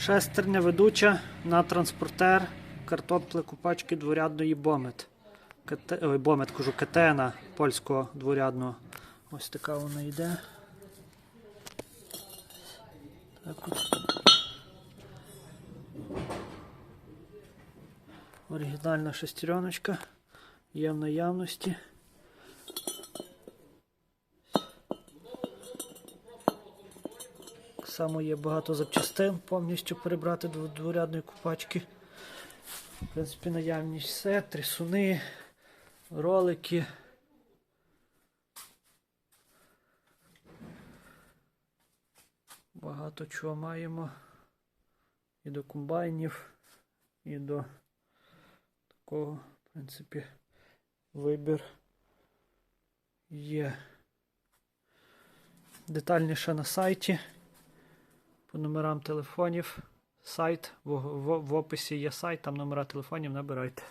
Шестерня ведуча на транспортер картопли купачки дворядної бомет. КТ, ой, бомет, кажу, кетена польського дворядного. Ось така вона йде. Так от. Оригінальна шестереночка. Є в наявності. Само є багато запчастин повністю перебрати до дворядної купачки. В принципі, наявність все, трясуни, ролики. Багато чого маємо. І до комбайнів, і до такого, в принципі, вибір є детальніше на сайті по номерам телефонів. Сайт в, в, в описі є сайт, там номера телефонів набирайте.